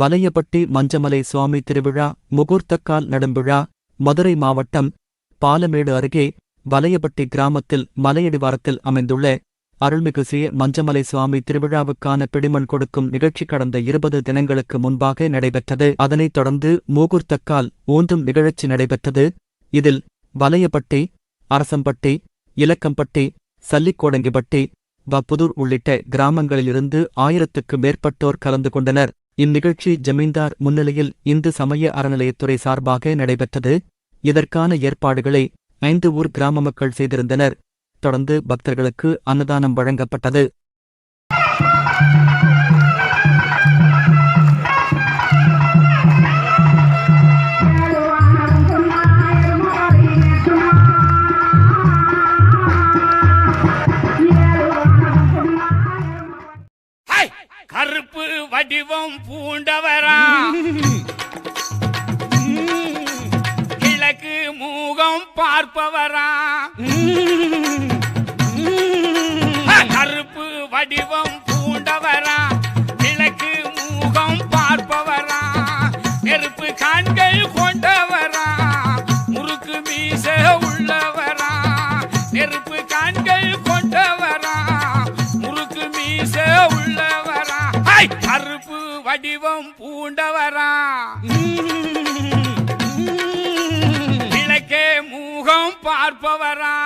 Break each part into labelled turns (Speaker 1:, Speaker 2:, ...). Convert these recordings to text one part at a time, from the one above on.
Speaker 1: வலையபட்டி மஞ்சமலை சுவாமி திருவிழா முகூர்த்தக்கால் நடும்விழா மதுரை மாவட்டம் பாலமேடு அருகே வலையபட்டி கிராமத்தில் மலையடிவாரத்தில் அமைந்துள்ள அருள்மிகு ஸ்ரீ மஞ்சமலை சுவாமி திருவிழாவுக்கான பிடிமண் கொடுக்கும் நிகழ்ச்சி கடந்த இருபது தினங்களுக்கு முன்பாக நடைபெற்றது. அதனைத் தொடர்ந்து மூகூர்த்தக்கால் ஊன்றும் நிகழ்ச்சி நடைபெற்றது. இதில் வலையபட்டி அரசம்பட்டி இலக்கம்பட்டி சல்லிக்கோடங்கிப்பட்டி வப்புதூர் உள்ளிட்ட கிராமங்களிலிருந்து ஆயிரத்துக்கு மேற்பட்டோர் கலந்து கொண்டனர். இந்நிகழ்ச்சி ஜமீன்தார் முன்னிலையில் இந்து சமய அறநிலையத்துறை சார்பாக நடைபெற்றது. இதற்கான ஏற்பாடுகளை ஐந்து ஊர் கிராம மக்கள் செய்திருந்தனர். தொடர்ந்து பக்தர்களுக்கு அன்னதானம் வழங்கப்பட்டது.
Speaker 2: வடிவம் பூண்டவரா? கிழக்கு மூகம் பார்ப்பவரா? கருப்பு வடிவம் பூண்டவரா. கிழக்கே மூகம் பார்ப்பவரா.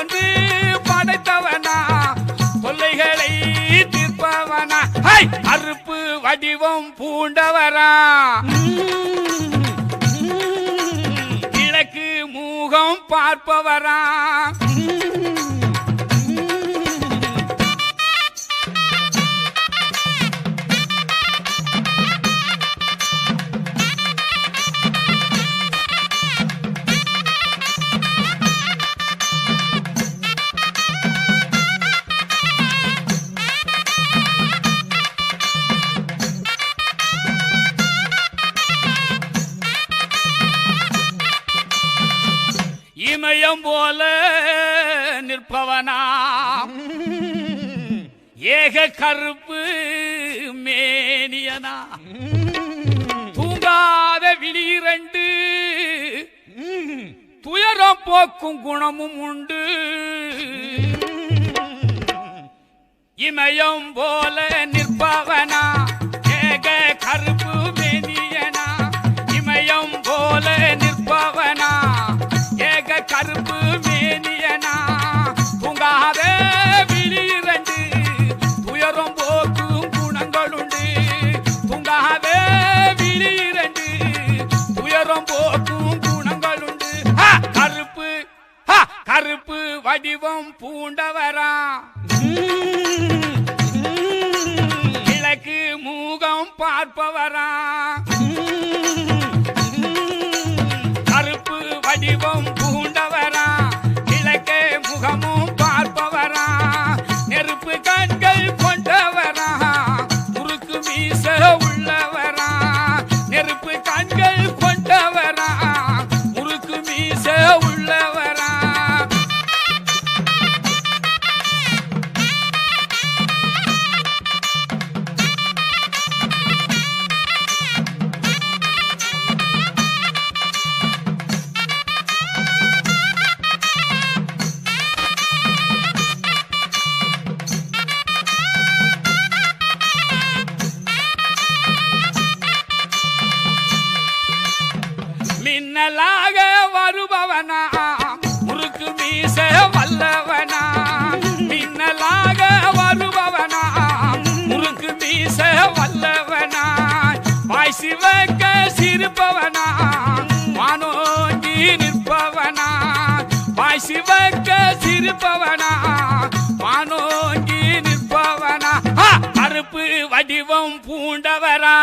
Speaker 2: ஒன்று படைத்தவனா தொல்லைகளை தீர்ப்பவனா ஹை! அறுப்பு வடிவம் பூண்டவரா கிழக்கு மூகம் பார்ப்பவரா இமயம் போல நிற்பவனா? ஏக கருப்பு மேனியனா? தூங்காத விழிரண்டு துயரம் போக்கும் குணமும் உண்டு. இமயம் போல நிற்பவனா? ஏக கருப்பு வடிவம் பூண்டவரா. கிழக்கு மூகம் பார்ப்பவரா. மின்னலாக வருபவனா? முறுக்கு மீச வல்லவனா? மின்னலாக வருபவனா? முறுக்கு மீச வல்லவனா? வாய் சிவக்க சிரிப்பவனா? வானோங்கி நிற்பவனா? வாய் சிவக்க சிரிப்பவனா? வானோங்கி நிற்பவனா? ஆ! கருப்பு வடிவம் பூண்டவரா?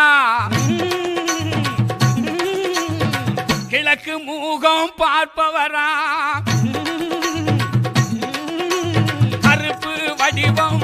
Speaker 2: முகம் பார்ப்பவரா? கருப்பு வடிவம்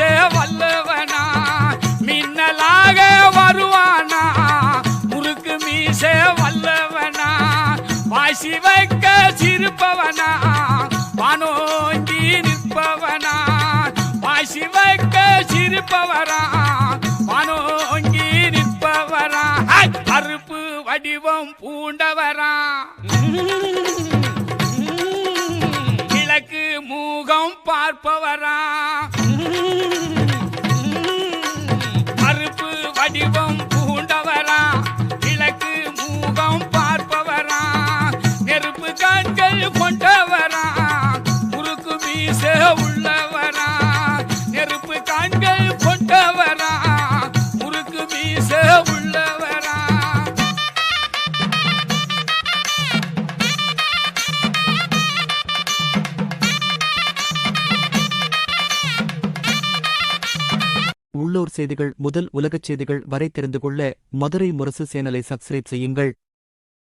Speaker 2: மீச வல்லவனா மின்னலாக வருவானா முறுக்கு மீச வல்லவனா வாசி வைக்க சிரிப்பவனா வானோங்கி நிற்பவனா வாசி வைக்க சிரிப்பவரா வானோங்கி நிற்பவரா! கருப்பு வடிவம் பூண்டவரா கிழக்கு மூகம் பார்ப்பவரா கண்கள் கொண்டவரா குறுக்கு மீச உள்ளவரா நெருப்பு கண்கள் கொண்டவரா குறுக்கு மீச உள்ளவரா.
Speaker 1: உள்ளூர் செய்திகள் முதல் உலகச் செய்திகள் வரை தெரிந்து கொள்ள மதுரை முரசு சேனலை சப்ஸ்கிரைப் செய்யுங்கள்.